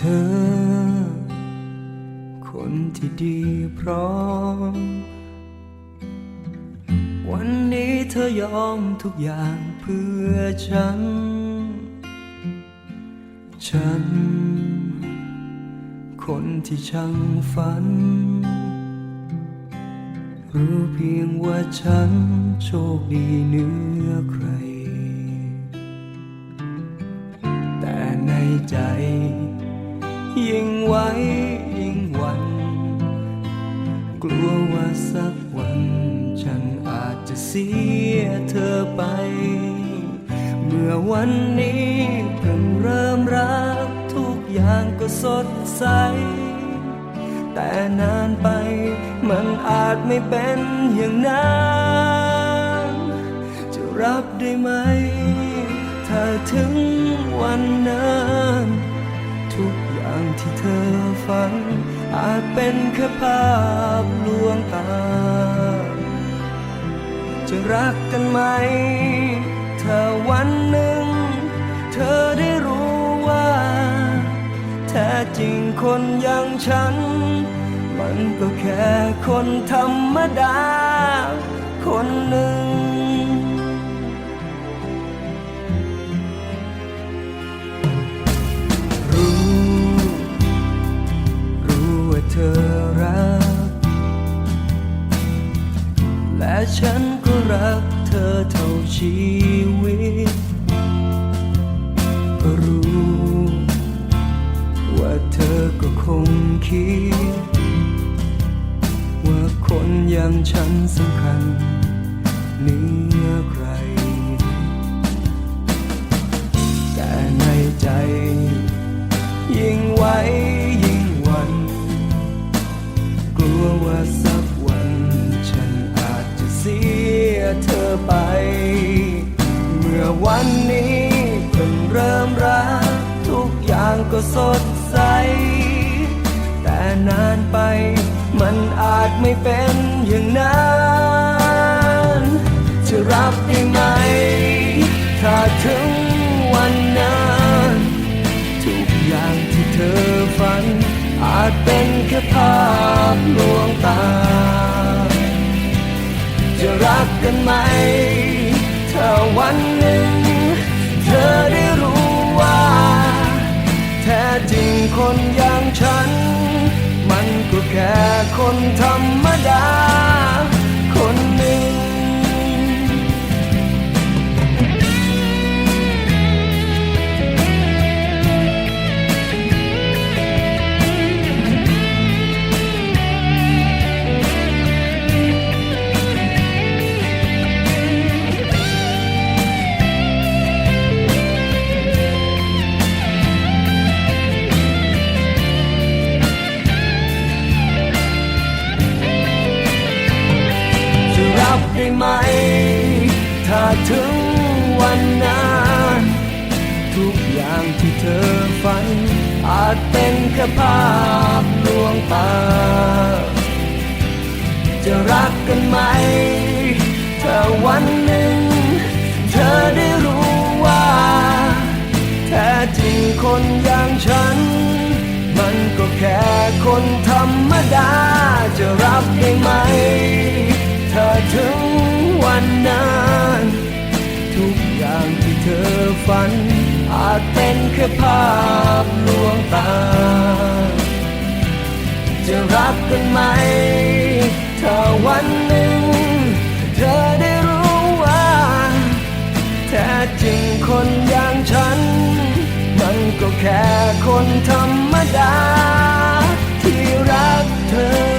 เธอ คนที่ดีพร้อม วันนี้เธอยอมทุกอย่างเพื่อฉัน ฉัน คนที่ช่างฝัน รู้เพียงว่าฉันโชคดีเหนือใคร แต่ในใจ ยิ่งไว้ ยิ่งหวัน กลัวว่าสักวัน ฉันอาจจะเสียเธอไป เมื่อวันนี้เพิ่งเริ่มรัก ทุกอย่างก็สดใส แต่นานไป มันอาจไม่เป็นอย่างนั้นจะรับได้ไหม ถ้าถึงวันนั้น ทุกอย่างที่เธอฝัน อาจเป็นแค่ภาพลวงตา จะรักกันไหม ถ้าวันหนึ่ง เธอได้รู้ว่า แท้จริงคนอย่างฉัน มันก็แค่คนธรรมดา คนหนึ่ง ฉันก็รักเธอเท่าชีวิตก็รู้ ว่าเธอก็คงคิด ว่าคนอย่างฉันสำคัญ ก็สดใส แต่นานไปมันอาจไม่เป็นอย่างนั้น จะรับได้ไหม ถ้าถึงวันนั้นทุกอย่างที่เธอฝัน อาจเป็นแค่ภาพลวงตา จะรักกันไหม ถ้าวันหนึ่ง คนอย่างฉัน มันก็แค่คนธรรมดา ถึงวันนั้นทุกอย่างที่เธอฝัน อาจเป็นแค่ภาพลวงตา จะรักกันไหม ถ้าวันหนึ่ง เธอได้รู้ว่า แท้จริงคนอย่างฉัน มันก็แค่คนธรรมดา จะรับได้ไหมถ้าถึง ฝัน อาจเป็นแค่ภาพลวงตา จะรักกันไหม ถ้าวันหนึ่ง เธอได้รู้ว่า แท้จริงคนอย่างฉัน มันก็แค่คนธรรมดา ที่รักเธอ